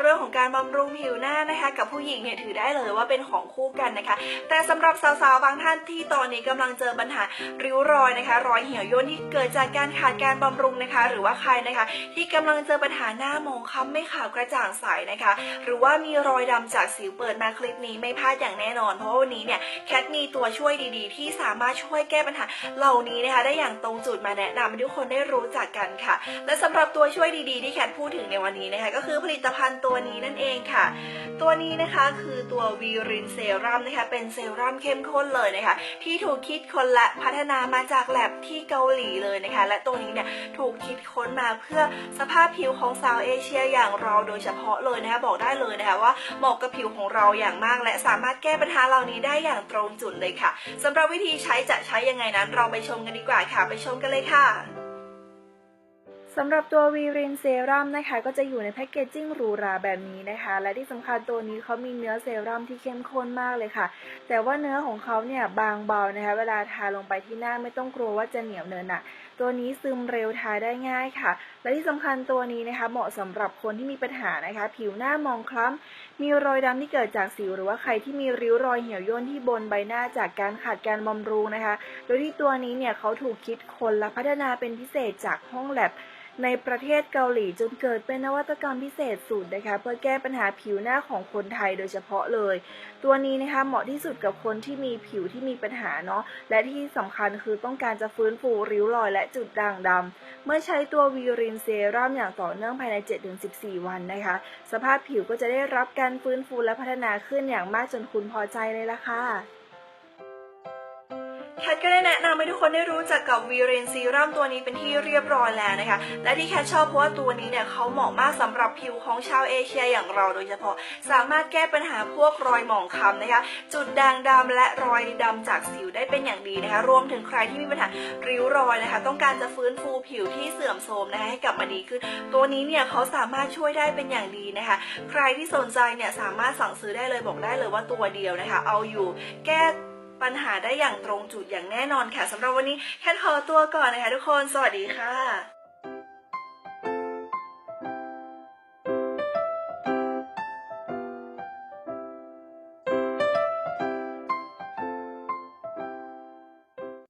เรื่องของการบำรุงผิวหน้านะคะ กับผู้หญิงเนี่ยถือได้เลยว่าเป็นของคู่กันนะคะ แต่สำหรับสาวๆบางท่านที่ตอนนี้กำลังเจอปัญหาริ้วรอยนะคะ รอยเหี่ยวย่นที่เกิดจากการขาดการบำรุงนะคะ หรือว่าใครนะคะ ที่กำลังเจอปัญหาหน้ามองค้ำไม่ขาวกระจ่างใสนะคะ หรือว่ามีรอยดำจากสิวเปิดมาคลิปนี้ไม่พลาดอย่างแน่นอน เพราะวันนี้เนี่ยแคทมีตัวช่วยดีๆ ที่สามารถช่วยแก้ปัญหาเหล่านี้นะคะ ได้อย่างตรงจุดมาแนะนำให้ทุกคนได้รู้จักกันค่ะ และสำหรับตัวช่วยดีๆ ที่แคทพูดถึงในวันนี้นะคะ ก็คือผลิตภัณฑ์ตัวนี้นั่นเองค่ะ ตัวนี้นะคะคือตัววีรินเซรั่มนะคะเป็นเซรั่มเข้มข้นเลยนะคะ ที่ถูกคิดค้นและพัฒนามาจากแลบที่เกาหลีเลยนะคะ และตัวนี้เนี่ยถูกคิดค้นมาเพื่อสภาพผิวของสาวเอเชียอย่างเราโดยเฉพาะเลยนะคะบอกได้เลยนะคะว่าเหมาะกับผิวของเราอย่างมาก และสามารถแก้ปัญหาเหล่านี้ได้อย่างตรงจุดเลยค่ะสำหรับวิธีใช้จะใช้ยังไงนั้นเราไปชมกันดีกว่าค่ะ ไปชมกันเลยค่ะ สำหรับตัววีรินเซรั่มนะคะ ก็จะอยู่ในแพคเกจจิ้งหรูหราแบบนี้นะคะ และที่สำคัญตัวนี้เขามีเนื้อเซรั่มที่เข้มข้นมากเลยค่ะ แต่ว่าเนื้อของเขาเนี่ยบางเบานะคะ เวลาทาลงไปที่หน้าไม่ต้องกลัวว่าจะเหนียวเนินหนะตัวนี้ซึมเร็วทาได้ง่ายค่ะ และที่สำคัญตัวนี้นะคะ เหมาะสำหรับคนที่มีปัญหานะคะ ผิวหน้ามองคล้ำมีรอยดำที่เกิดจากสิวหรือว่าใครที่มีริ้วรอยเหี่ยวย่นที่บนใบหน้าจากการขาดการบำรุงนะคะ โดยที่ตัวนี้เนี่ยเขาถูกคิดค้นและพัฒนาเป็นพิเศษจากห้องแลบ ในประเทศเกาหลีจนเกิดเป็นนวัตกรรมพิเศษสุดนะคะเพื่อแก้ปัญหาผิวหน้าของคนไทยโดยเฉพาะเลย ตัวนี้นะคะเหมาะที่สุดกับคนที่มีผิวที่มีปัญหาเนาะและที่สำคัญคือต้องการจะฟื้นฟูริ้วรอยและจุดด่างดำเมื่อใช้ตัววีรินเซรั่มอย่างต่อเนื่องภายใน 7-14 วันนะคะ สภาพผิวก็จะได้รับการฟื้นฟูและพัฒนาขึ้นอย่างมากจนคุณพอใจเลยล่ะค่ะ แคทก็ได้แนะนำให้ทุกคนได้รู้จักกับวีเรนซีรัมตัวนี้เป็นที่เรียบร้อยแล้วนะคะ และที่แคทชอบเพราะว่าตัวนี้เนี่ยเขาเหมาะมากสำหรับผิวของชาวเอเชียอย่างเราโดยเฉพาะ สามารถแก้ปัญหาพวกรอยหมองคล้ำนะคะ จุดด่างดำและรอยดำจากสิวได้เป็นอย่างดีนะคะ รวมถึงใครที่มีปัญหาริ้วรอยนะคะ ต้องการจะฟื้นฟูผิวที่เสื่อมโทรมนะคะให้กลับมาดีขึ้น ตัวนี้เนี่ยเขาสามารถช่วยได้เป็นอย่างดีนะคะ ใครที่สนใจเนี่ยสามารถสั่งซื้อได้เลยบอกได้เลยว่าตัวเดียวนะคะ เอาอยู่แก้ ปัญหาได้อย่างตรงจุดอย่างแน่นอนค่ะสำหรับวันนี้แคทขอตัวก่อนนะคะทุกคน สวัสดีค่ะ